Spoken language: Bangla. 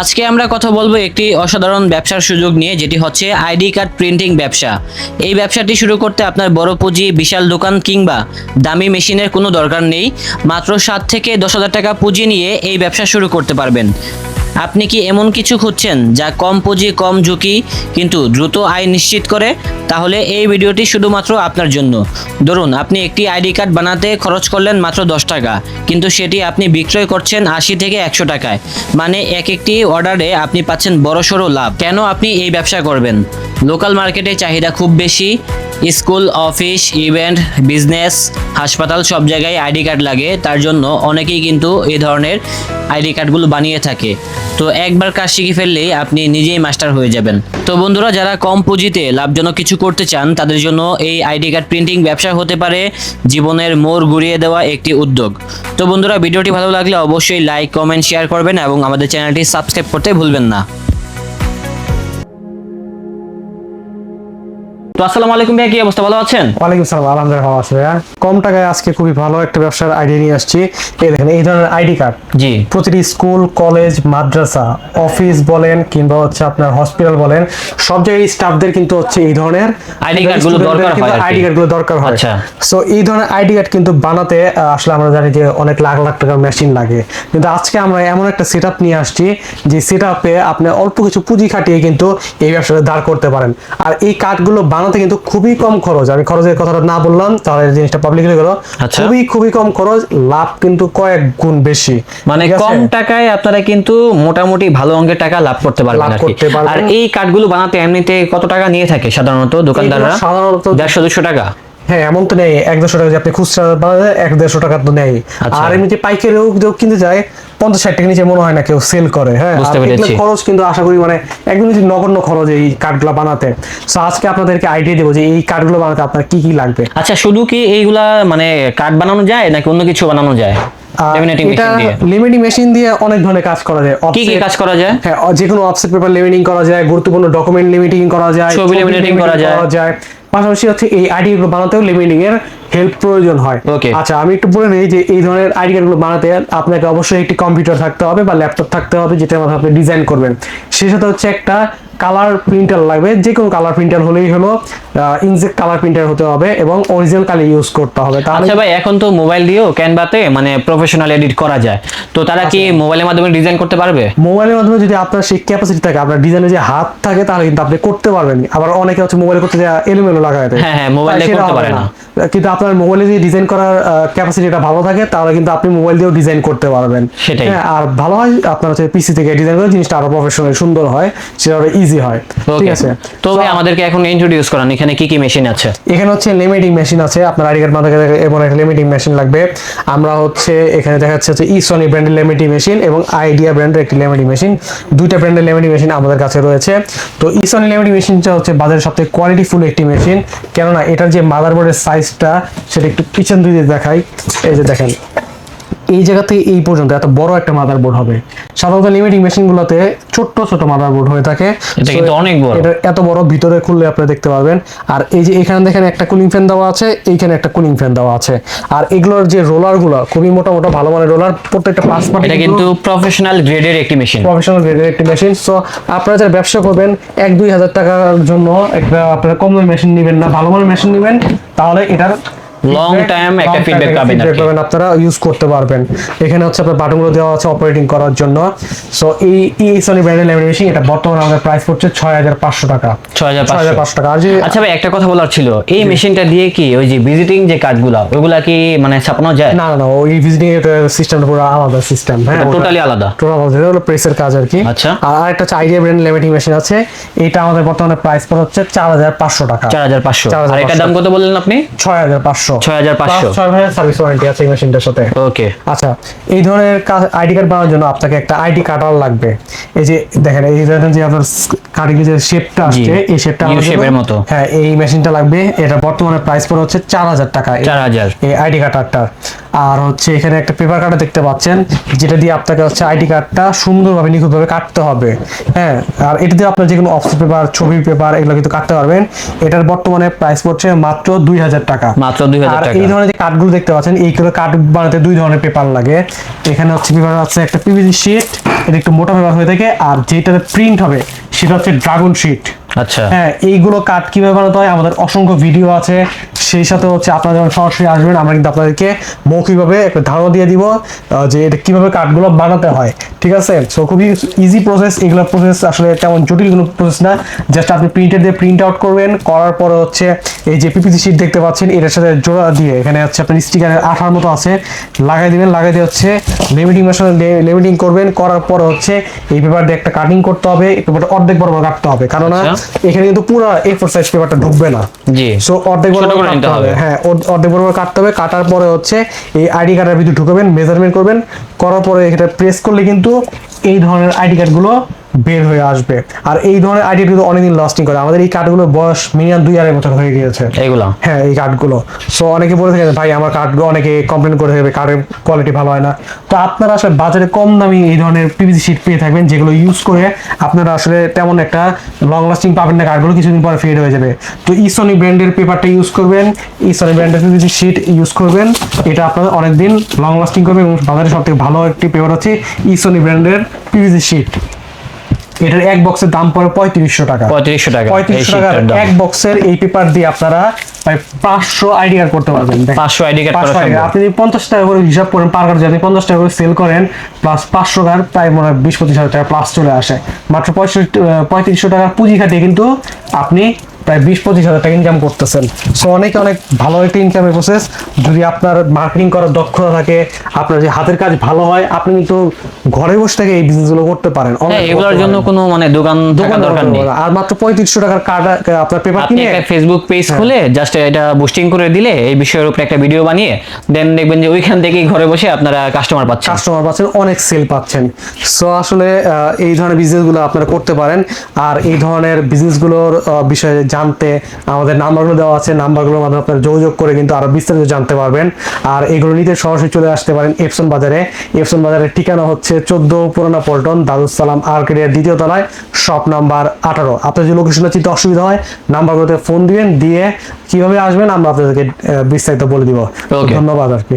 আজকে আমরা কথা বলব একটি অসাধারণ ব্যবসার সুযোগ নিয়ে, যেটি হচ্ছে আইডি কার্ড প্রিন্টিং ব্যবসা। এই ব্যবসাটি শুরু করতে আপনার বড় পুঁজি, বিশাল দোকান কিংবা দামি মেশিনের কোনো দরকার নেই। মাত্র সাত থেকে দশ হাজার টাকা পুঁজি নিয়ে এই ব্যবসা শুরু করতে পারবেন। আপনি কি এমন কিছু খুঁজছেন যা কম পুঁজি, কম ঝুঁকি, কিন্তু দ্রুত আয় নিশ্চিত করে? তাহলে এই ভিডিওটি শুধুমাত্র আপনার জন্য। ধরুন, আপনি একটি আইডি কার্ড বানাতে খরচ করলেন মাত্র দশ টাকা, কিন্তু সেটি আপনি বিক্রয় করছেন আশি থেকে একশো টাকায়। মানে এক একটি অর্ডারে আপনি পাচ্ছেন বড়সড় লাভ। কেন আপনি এই ব্যবসা করবেন? লোকাল মার্কেটে চাহিদা খুব বেশি। স্কুল, অফিস, ইভেন্ট, বিজনেস, হাসপাতাল সব জায়গায় আইডি কার্ড লাগে। তার জন্য অনেকেই কিন্তু এই ধরনের আইডি কার্ডগুলো বানিয়ে থাকে। তো একবার কাজ শিখে ফেললেই আপনি নিজেই মাস্টার হয়ে যাবেন। তো বন্ধুরা, যারা কম পুঁজিতে লাভজনক কিছু করতে চান, তাদের জন্য এই আইডি কার্ড প্রিন্টিং ব্যবসা হতে পারে, জীবনের মোড় ঘুরিয়ে দেওয়া একটি উদ্যোগ। তো বন্ধুরা, ভিডিওটি ভালো লাগলে অবশ্যই লাইক কমেন্ট শেয়ার করবেন এবং আমাদের চ্যানেলটি সাবস্ক্রাইব করতে ভুলবেন না। আসসালামু আলাইকুম ভাই কি অবস্থা? ভালো আছেন? ওয়ালাইকুম সালাম আলহামদুলিল্লাহ ভালো আছে ভাইয়া। কম টাকায় আজকে খুবই ভালো একটা ব্যবসার আইডিয়া নিয়ে আসছি। এই দেখেন এই ধরনের আইডি কার্ড জি। প্রতিটি স্কুল কলেজ মাদ্রাসা অফিস বলেন কিংবা হচ্ছে আপনার হসপিটাল বলেন সব জায়গায় স্টাফদের কিন্তু হচ্ছে এই ধরনেরগুলো দরকার হয় আইডি দরকার হয়। আচ্ছা। সো এই ধরনের আইডি কার্ড কিন্তু বানাতে আসলে আমরা জানি যে অনেক লাখ লাখ টাকার মেশিন লাগে। কিন্তু আজকে আমরা এমন একটা সেট নিয়ে আসছি যে সেট আপে আপনি অল্প কিছু পুঁজি খাটিয়ে কিন্তু এই ব্যবসাটা দাঁড় করতে পারেন। আর এই কার্ডগুলো বানাতে কিন্তু খুবই কম খরচ আমি খরচের কথাটা না বললাম তাহলে জিনিসটা পাবলিক হয়ে গেল আচ্ছা। খুবই খুবই কম খরচ লাভ কিন্তু কয়েক গুণ বেশি মানে কম টাকায় আপনারা কিন্তু মোটামুটি ভালো অঙ্কের টাকা লাভ করতে। করতে পারবেন। আর এই কার্ডগুলো বানাতে এমনিতে কত টাকা নিয়ে থাকে সাধারণত দোকানদাররা সাধারণত দেড়শো দুশো টাকা হ্যাঁ এমন তো নেই এক দেড়শো টাকা আপনি খুচরা বাজারে এক দেড়শো টাকা তো নেই। আচ্ছা। আর এমনিতে পাইকারিও কেউ কিনতে যায় পঞ্চাশ ষাট টাকা নিচে মনে হয় না কেউ সেল করে হ্যাঁ। খরচ কিন্তু আশা করি মানে একদম নগণ্য খরচ এই কার্ডগুলো বানাতে। সো আজকে আপনাদেরকে আইডিয়া দেবো যে এই কার্ডগুলো বানাতে আপনার কি কি লাগবে। আচ্ছা শুধু কি এইগুলা মানে কার্ড বানানো যায় নাকি অন্য কিছু বানানো যায়? এটা মেশিন দিয়ে। মেশিন দিয়ে অনেক ধরনের কাজ করা যায়। কি কি কাজ করা যায়? হ্যাঁ যে কোনো অফসেট পেপার লিমিটিং করা যায় গুরুত্বপূর্ণ ডকুমেন্ট লিমিটিং করা যায় ছবি limiting করা যায়। পাশাপাশি হচ্ছে এই আইডিগুলো বানাতেও এর হেল্প প্রয়োজন হয়. আচ্ছা আমি একটু বলে নিই যে এই ধরনের আইডি কার্ডগুলো বানাতে আপনাকে অবশ্যই একটি কম্পিউটার থাকতে হবে বা ল্যাপটপ থাকতে হবে যেটার মাধ্যমে আপনি ডিজাইন করবেন সেই সাথে হচ্ছে একটা কালার প্রিন্টার লাগবে যে কোনো কালার প্রিন্টার হলেই হলো ইনজেক্ট কালার প্রিন্টার হতে হবে এবং অরিজিনাল কালি ইউজ করতে হবে তাহলে আচ্ছা ভাই এখন তো মোবাইল দিয়েও ক্যানভাতে মানে প্রফেশনাল এডিট করা যায় তো তারা কি আচ্ছা। মোবাইলের মাধ্যমে ডিজাইন করতে পারবে মোবাইলের মাধ্যমে যদি আপনার সেই ক্যাপাসিটি থাকে আপনার ডিজাইনে যে হাত থাকে তাহলে কিন্তু আপনি করতে পারবেন আবার অনেকে হচ্ছে মোবাইল করতে যা এলোমেলো লাগায় দেয়। হ্যাঁ, হ্যাঁ, মোবাইলে করতে পারে না। কিন্তু আপনার মোবাইলে যদি ডিজাইন করার ক্যাপাসিটিটা ভালো থাকে তাহলে কিন্তু আপনি মোবাইল দিয়েও ডিজাইন করতে পারবেন। সেটাই। হ্যাঁ, আর ভালো হয় আপনার হচ্ছে পিসি থেকে ডিজাইন করে জিনিসটা আরও প্রফেশনাল সুন্দর হয় সেটা আরও ইজি হয় ঠিক আছে? তো ভাই আমাদেরকে এখন ইন্ট্রোডিউস করান এখানে কি কি মেশিন আছে? এখানে হচ্ছে লিমিটিং মেশিন আছে আপনার আইডি কার্ড মাথায় এমন একটা লিমিটিং মেশিন লাগবে। আমরা হচ্ছে এখানে দেখা যাচ্ছে হচ্ছে ইসনি ব্র্যান্ডের লিমিটিং মেশিন এবং আইডিয়া ব্র্যান্ডের একটি লিমিটিং মেশিন দুইটা ব্র্যান্ডের লিমিটিং মেশিন আমাদের কাছে রয়েছে। তো ইসনি লিমিটিং মেশিনটা হচ্ছে বাজারের সবথেকে কোয়ালিটিফুল একটি মেশিন কেননা এটার যে মাদারবোর্ডের সাইজটা সেটা একটু পিছন দিকে দেখাই। এই যে দেখেন এই জায়গা থেকে এই পর্যন্ত এত বড় একটা মাদারবোর্ড হবে। সাধারণত লিমিটিং মেশিনগুলোতে ছোট্ট ছোট মাদারবোর্ড হয়ে থাকে। এটা কিন্তু অনেক বড়। এটা এত বড় ভিতরে খুললে আপনি দেখতে পারবেন। আর এই যে এখানে দেখেন একটা কুলিং ফ্যান দেওয়া আছে এইখানে একটা কুলিং ফ্যান দেওয়া আছে। আর এগুলোর যে রোলারগুলো খুবই মোটা মোটা ভালো মানের রোলার প্রত্যেকটা পাঁচ এটা কিন্তু প্রফেশনাল গ্রেডের একটি মেশিন প্রফেশনাল গ্রেডের একটি মেশিন সো আপনারা যারা ব্যবসা করবেন এক দুই হাজার টাকার জন্য একটা আপনারা কম দামি মেশিন নেবেন না ভালো মানের মেশিন নেবেন তাহলে এটার Long time একটা time পাবেন কি। পাবেন আপনারা ইউজ করতে পারবেন। এখানে হচ্ছে আপনার বাটনগুলো দেওয়া আছে অপারেটিং করার জন্য। সো এই এই সনি ব্র্যান্ডের লেমিনেটিং মেশিন এটা বর্তমানে আমাদের প্রাইস পড়ছে ছয় হাজার পাঁচশো টাকা। 6500 টাকা। আর যে আচ্ছা ভাই একটা কথা বলার ছিল এই মেশিনটা দিয়ে কি ওই যে ভিজিটিং যে কাজগুলা ওইগুলা কি মানে ছাপানো যায়? না না ওই ভিজিটিং সিস্টেমটা পুরো আলাদা সিস্টেম হ্যাঁ টোটালি আলাদা। টোটাল আলাদা এটা হলো প্রেসের কাজ আর কি। আচ্ছা। আর আরেকটা হচ্ছে আইডিয়া ব্র্যান্ড লিমিটিং মেশিন আছে এটা আমাদের বর্তমানে প্রাইস পড়ে হচ্ছে চার হাজার পাঁচশো টাকা। চার হাজার পাঁচশো। 4500 আর এটার দাম কত বললেন আপনি? ছয় হাজার পাঁচশো। 6500 ছয় হাজার সার্ভিস ওয়ারেন্টি আছে এই মেশিনটার সাথে। ওকে আচ্ছা এই ধরনের আইডি কার্ড বানানোর জন্য আপনাকে একটা আইডি কার্ডার লাগবে। এই যে দেখেন এই ধরনের যে আপনার কার্ডিং যে শেপটা আসছে এই শেপটা মতো। হ্যাঁ এই মেশিনটা লাগবে। এটা বর্তমানে প্রাইস পড়ে হচ্ছে চার হাজার টাকা। এই- 4000 এই আইডি কার্ডটা আর হচ্ছে এখানে একটা পেপার কার্ড দেখতে পাচ্ছেন যেটা দিয়ে আপনাকে হচ্ছে আইডি কার্ডটা সুন্দরভাবে নিখুঁতভাবে কাটতে হবে। হ্যাঁ আর এটা দিয়ে আপনার যে কোনো অফিস পেপার ছবির পেপার এগুলো কিন্তু কাটতে পারবেন। এটার বর্তমানে প্রাইস পড়ছে মাত্র দুই হাজার টাকা। মাত্র দুই হাজার টাকা। এই ধরনের যে কাঠগুলো দেখতে পাচ্ছেন এইগুলো কাঠ বানাতে দুই ধরনের পেপার লাগে। এখানে হচ্ছে পেপার আছে একটা পিভিসি শিট এটা একটু মোটা পেপার হয়ে থাকে আর যেটাতে প্রিন্ট হবে সেটা হচ্ছে ড্রাগন শিট আচ্ছা। হ্যাঁ এইগুলো কাঠ কীভাবে বানাতে হয়? আমাদের অসংখ্য ভিডিও আছে। সেই সাথে হচ্ছে আপনারা যখন সরাসরি আসবেন আমরা কিন্তু আপনাদেরকে মৌখিকভাবে একটা ধারণা দিয়ে দিব যে এটা কীভাবে কাঠগুলো বানাতে হয় ঠিক আছে? সো খুবই ইজি প্রসেস এগুলো প্রসেস আসলে তেমন জটিল কোনো প্রসেস না। জাস্ট আপনি প্রিন্টার দিয়ে প্রিন্ট আউট করবেন করার পরে হচ্ছে এই যে পিপিসি শিট দেখতে পাচ্ছেন এটার সাথে জোড়া দিয়ে এখানে হচ্ছে আপনার স্টিকারের আঠার মতো আছে লাগাই দিবেন লাগাই দিয়ে হচ্ছে লিমিটিং মেশিন লিমিটিং করবেন করার পরে হচ্ছে এই পেপার দিয়ে একটা কাটিং করতে হবে এই পেপারটা অর্ধেক বরাবর কাটতে হবে কারণ আচ্ছা। এখানে কিন্তু পুরো এ ফোর সাইজ পেপারটা ঢুকবে না। জি। সো অর্ধেক বরাবর নিতে কাটতে হবে। হ্যাঁ অর্ধেক বরাবর কাটতে হবে কাটার পরে হচ্ছে এই আইডি কার্ডের ভিতরে ঢুকাবেন মেজারমেন্ট করবেন করার পরে এটা প্রেস করলে কিন্তু এই ধরনের আইডি কার্ডগুলো বের হয়ে আসবে। আর এই ধরনের আইডি কিন্তু অনেকদিন লাস্টিং করে। আমাদের এই কার্ডগুলোর বয়স মিনিমাম দুই আড়াই বছর হয়ে গিয়েছে। এইগুলা? হ্যাঁ এই কার্ডগুলো সো অনেকে বলে থাকে ভাই আমার কার্ডগুলো অনেকে কমপ্লেন করে থাকবে কার্ডের কোয়ালিটি ভালো হয় না। তো আপনারা আসলে বাজারে কম দামি এই ধরনের পিভিসি শিট পেয়ে থাকবেন যেগুলো ইউজ করে আপনারা আসলে তেমন একটা লং লাস্টিং পাবেন না কার্ডগুলো কিছুদিন পরে ফেড হয়ে যাবে। তো ইসনি ব্র্যান্ডের পেপারটা ইউজ করবেন। ইসনি ব্র্যান্ডের পিভিসি শিট ইউজ করবেন। এটা আপনাদের অনেকদিন লং লাস্টিং করবে এবং বাজারে সবথেকে ভালো একটি পেপার হচ্ছে ইসনি ব্র্যান্ডের পিভিসি শিট এটার এক বক্সের দাম পড়ে পঁয়ত্রিশশো টাকা। পঁয়ত্রিশশো টাকা পঁয়ত্রিশশো টাকা এক বক্সের এই পেপার দিয়ে আপনারা পাঁচশো আইডি কার্ড করতে পারবেন। পাঁচশো আইডি কার্ড করা 500 ID সম্ভব। আপনি যদি পঞ্চাশ টাকা করে হিসাব করেন পার কার্ড যদি পঞ্চাশ টাকা করে সেল করেন প্লাস পাঁচশো কার্ড প্রায় মনে হয় বিশ পঁচিশ হাজার টাকা প্লাস চলে আসে। মাত্র পঁয়ত্রিশশো টাকার পুঁজি খাটিয়ে কিন্তু আপনি প্রায় বিশ পঁচিশ হাজার টাকা ইনকাম করতেছেন। সো অনেকে অনেক ভালো একটা ইনকামের প্রসেস যদি আপনার মার্কেটিং করার দক্ষতা থাকে আপনার যে হাতের কাজ ভালো হয় আপনি কিন্তু ঘরে বসে থেকে এই বিজনেসগুলো করতে পারেন। হ্যাঁ এগুলোর জন্য কোনো মানে দোকান দোকানে দরকার নেই। আর মাত্র পঁয়ত্রিশশো টাকার কার্ড আপনার পেপার কিনে ফেসবুক পেজ খুলে জাস্ট এটা বুস্টিং করে দিলে এই বিষয়ের উপরে একটা ভিডিও বানিয়ে দেন দেখবেন যে ওইখান থেকেই ঘরে বসে আপনারা কাস্টমার পাচ্ছেন। কাস্টমার পাচ্ছেন অনেক সেল পাচ্ছেন। সো আসলে আহ, এই ধরনের বিজনেসগুলো আপনারা করতে পারেন। আর এই ধরনের বিজনেসগুলোর বিষয়ে জানতে আমাদের নাম্বারগুলো দেওয়া আছে নাম্বারগুলোর মাধ্যমে আপনারা যোগাযোগ করে কিন্তু আরও বিস্তারিত জানতে পারবেন। আর এগুলো নিতে সরাসরি চলে আসতে পারেন এপসন বাজারে। এপসন বাজারের ঠিকানা হচ্ছে চোদ্দ পুরোনো পল্টন দারুসালাম আর্কেডিয়ার দ্বিতীয় তলায় শপ নাম্বার আঠারো। আপনার যে লোকেশনে চিনতে অসুবিধা হয় নাম্বারগুলোতে ফোন দিবেন দিয়ে কীভাবে আসবেন আমরা আপনাদেরকে বিস্তারিত বলে দিব। ধন্যবাদ আর কি